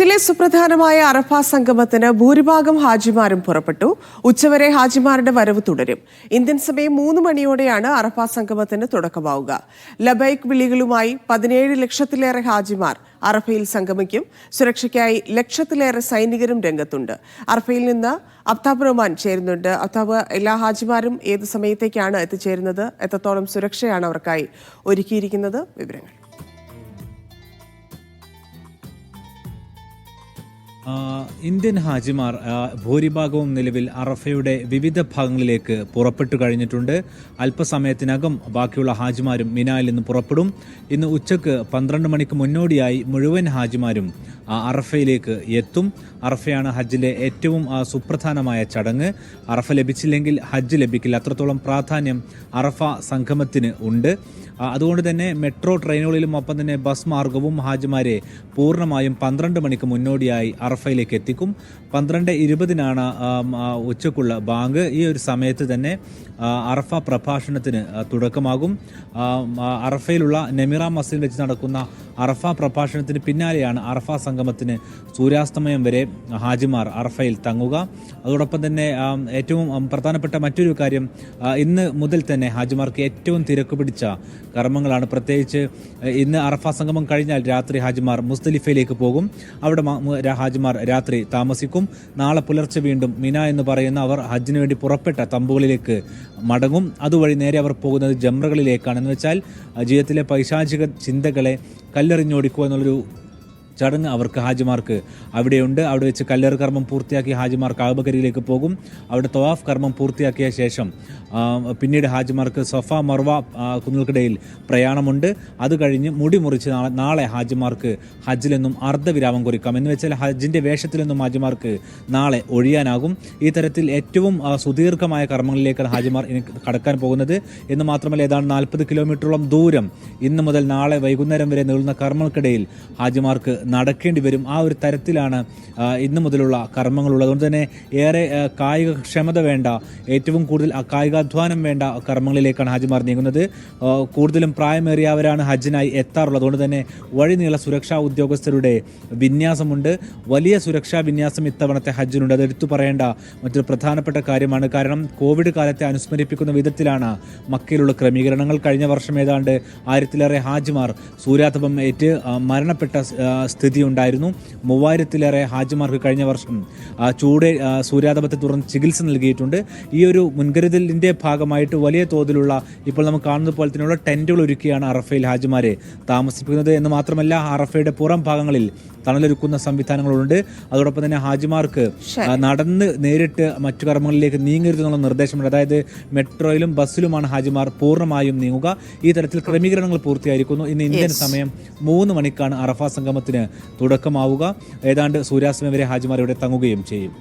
ഹജ്ജിലെ സുപ്രധാനമായ അറഫ സംഗമത്തിന് ഭൂരിഭാഗം ഹാജിമാരും പുറപ്പെട്ടു. ഉച്ചവരെ ഹാജിമാരുടെ വരവ് തുടരും. ഇന്ത്യൻ സമയം മൂന്ന് മണിയോടെയാണ് അറഫ സംഗമത്തിന് തുടക്കമാവുക. ലബൈക്ക് വിളികളുമായി പതിനേഴ് ലക്ഷത്തിലേറെ ഹാജിമാർ അറഫയിൽ സംഗമിക്കും. സുരക്ഷയ്ക്കായി ലക്ഷത്തിലേറെ സൈനികരും രംഗത്തുണ്ട്. അറഫയിൽ നിന്ന് അഫ്താബ് റഹ്മാൻ ചേരുന്നുണ്ട്. അഫ്താബ് എല്ലാ ഹാജിമാരും ഏത് സമയത്തേക്കാണ് എത്തിച്ചേരുന്നത്? എത്രത്തോളം സുരക്ഷയാണ് അവർക്കായി ഒരുക്കിയിരിക്കുന്നത്? വിവരങ്ങൾ. ഇന്ത്യൻ ഹാജിമാർ ഭൂരിഭാഗവും നിലവിൽ അറഫയുടെ വിവിധ ഭാഗങ്ങളിലേക്ക് പുറപ്പെട്ടു കഴിഞ്ഞിട്ടുണ്ട്. അല്പസമയത്തിനകം ബാക്കിയുള്ള ഹാജിമാരും മിനായിൽ നിന്ന് പുറപ്പെടും. ഇന്ന് ഉച്ചയ്ക്ക് പന്ത്രണ്ട് മണിക്ക് മുന്നോടിയായി മുഴുവൻ ഹാജിമാരും അറഫയിലേക്ക് എത്തും. അറഫയാണ് ഹജ്ജിലെ ഏറ്റവും സുപ്രധാനമായ ചടങ്ങ്. അറഫ ലഭിച്ചില്ലെങ്കിൽ ഹജ്ജ് ലഭിക്കില്ല. അത്രത്തോളം പ്രാധാന്യം അറഫ സംഗമത്തിന് ഉണ്ട്. അതുകൊണ്ട് തന്നെ മെട്രോ ട്രെയിനുകളിലും ഒപ്പം തന്നെ ബസ് മാർഗവും ഹാജിമാരെ പൂർണമായും പന്ത്രണ്ട് മണിക്ക് മുന്നോടിയായി അറഫയിലേക്ക് എത്തിക്കും. പന്ത്രണ്ട് ഇരുപതിനാണ് ഉച്ചക്കുള്ള ബാങ്ക്. ഈ ഒരു സമയത്ത് തന്നെ അറഫ പ്രഭാഷണത്തിന് തുടക്കമാകും. അറഫയിലുള്ള നെമിറ മസ്ജിദിൽ വെച്ച് നടക്കുന്ന അറഫ പ്രഭാഷണത്തിന് പിന്നാലെയാണ് അറഫ സംഗമത്തിന് സൂര്യാസ്തമയം വരെ ഹാജിമാർ അറഫയിൽ തങ്ങുക. അതോടൊപ്പം തന്നെ ഏറ്റവും പ്രധാനപ്പെട്ട മറ്റൊരു കാര്യം ഇന്ന് മുതൽ തന്നെ ഹാജിമാർക്ക് ഏറ്റവും തിരക്ക് പിടിച്ച കർമ്മങ്ങളാണ്. പ്രത്യേകിച്ച് ഇന്ന് അറഫ സംഗമം കഴിഞ്ഞാൽ രാത്രി ഹാജിമാർ മുസ്തലിഫയിലേക്ക് പോകും. അവിടെ ഹാജിമാർ രാത്രി താമസിക്കും. നാളെ പുലർച്ചെ വീണ്ടും മിന എന്ന് പറയുന്ന അവർ ഹജ്ജിന് വേണ്ടി പുറപ്പെട്ട തമ്പുകളിലേക്ക് മടങ്ങും. അതുവഴി നേരെ അവർ പോകുന്നത് ജംറകളിലേക്കാണ് എന്ന് വെച്ചാൽ ജീവിതത്തിലെ പൈശാചിക ചിന്തകളെ കല്ലെറിഞ്ഞോടിക്കുക എന്നുള്ളൊരു ചടങ്ങ് അവർക്ക് ഹാജിമാർക്ക് അവിടെയുണ്ട്. അവിടെ വെച്ച് കല്ലേറ് കർമ്മം പൂർത്തിയാക്കി ഹാജിമാർ കാബകരിയിലേക്ക് പോകും. അവിടെ തവാഫ് കർമ്മം പൂർത്തിയാക്കിയ ശേഷം പിന്നീട് ഹാജിമാർക്ക് സഫ മർവ കുന്നുകൾക്കിടയിൽ പ്രയാണമുണ്ട്. അത് കഴിഞ്ഞ് മുടി മുറിച്ച് നാളെ നാളെ ഹാജിമാർക്ക് ഹജ്ജിലെന്നും അർദ്ധവിരാമം കുറിക്കാം. എന്ന് വെച്ചാൽ ഹജ്ജിന്റെ വേഷത്തിൽ നിന്നും ഹാജിമാർക്ക് നാളെ ഒഴിയാനാകും. ഈ തരത്തിൽ ഏറ്റവും സുദീർഘമായ കർമ്മങ്ങളിലേക്കാണ് ഹാജിമാർ ഇനി കടക്കാൻ പോകുന്നത്. എന്ന് മാത്രമല്ല ഏതാണ്ട് നാൽപ്പത് കിലോമീറ്ററോളം ദൂരം ഇന്ന് മുതൽ നാളെ വൈകുന്നേരം വരെ നീളുന്ന കർമ്മങ്ങൾക്കിടയിൽ ഹാജിമാർക്ക് നടക്കേണ്ടി വരും. ആ ഒരു തരത്തിലാണ് ഇന്നു മുതലുള്ള കർമ്മങ്ങളുള്ളത്. അതുകൊണ്ട് തന്നെ ഏറെ കായിക ക്ഷമത വേണ്ട ഏറ്റവും കൂടുതൽ കായികാധ്വാനം വേണ്ട കർമ്മങ്ങളിലേക്കാണ് ഹാജിമാർ നീങ്ങുന്നത് കൂടുതലും പ്രായമേറിയവരാണ് ഹജ്ജിനായി എത്താറുള്ളത്. അതുകൊണ്ട് തന്നെ വഴി നീള സുരക്ഷാ ഉദ്യോഗസ്ഥരുടെ വിന്യാസമുണ്ട്. വലിയ സുരക്ഷാ വിന്യാസം ഇത്തവണത്തെ ഹജ്ജിനുണ്ട്. അത് എടുത്തു പറയേണ്ട മറ്റൊരു പ്രധാനപ്പെട്ട കാര്യമാണ്. കാരണം കോവിഡ് കാലത്തെ അനുസ്മരിപ്പിക്കുന്ന വിധത്തിലാണ് മക്കയിലുള്ള ക്രമീകരണങ്ങൾ. കഴിഞ്ഞ വർഷം ഏതാണ്ട് ആയിരത്തിലേറെ ഹാജിമാർ സൂര്യാതപം ഏറ്റ് മരണപ്പെട്ട സ്ഥിതി ഉണ്ടായിരുന്നു മൂവായിരത്തിലേറെ ഹാജിമാർക്ക് കഴിഞ്ഞ വർഷം ചൂട് സൂര്യാതപത്തെ തുടർന്ന് ചികിത്സ നൽകിയിട്ടുണ്ട്. ഈ ഒരു മുൻകരുതലിന്റെ ഭാഗമായിട്ട് വലിയ തോതിലുള്ള ഇപ്പോൾ നമുക്ക് കാണുന്ന പോലെ തന്നെയുള്ള ടെന്റുകൾ ഒരുക്കിയാണ് അറഫയിൽ ഹാജിമാരെ താമസിപ്പിക്കുന്നത്. എന്ന് മാത്രമല്ല അറഫയുടെ പുറം ഭാഗങ്ങളിൽ തണലൊരുക്കുന്ന സംവിധാനങ്ങളുണ്ട്. അതോടൊപ്പം തന്നെ ഹാജിമാർക്ക് നടന്ന് നേരിട്ട് മറ്റു കർമ്മങ്ങളിലേക്ക് നീങ്ങരുത് എന്നുള്ള നിർദ്ദേശമുണ്ട്. അതായത് മെട്രോയിലും ബസ്സിലുമാണ് ഹാജിമാർ പൂർണമായും നീങ്ങുക. ഈ തരത്തിൽ ക്രമീകരണങ്ങൾ പൂർത്തിയായിരിക്കുന്നു. ഇന്ന് ഇന്ത്യൻ സമയം മൂന്ന് മണിക്കാണ് അറഫ സംഗമത്തിന് തുടക്കമാവുക. ഏതാണ്ട് സൂര്യാസ്തമയം വരെ ഹാജിമാർ ഇവിടെ തങ്ങുകയും ചെയ്യും.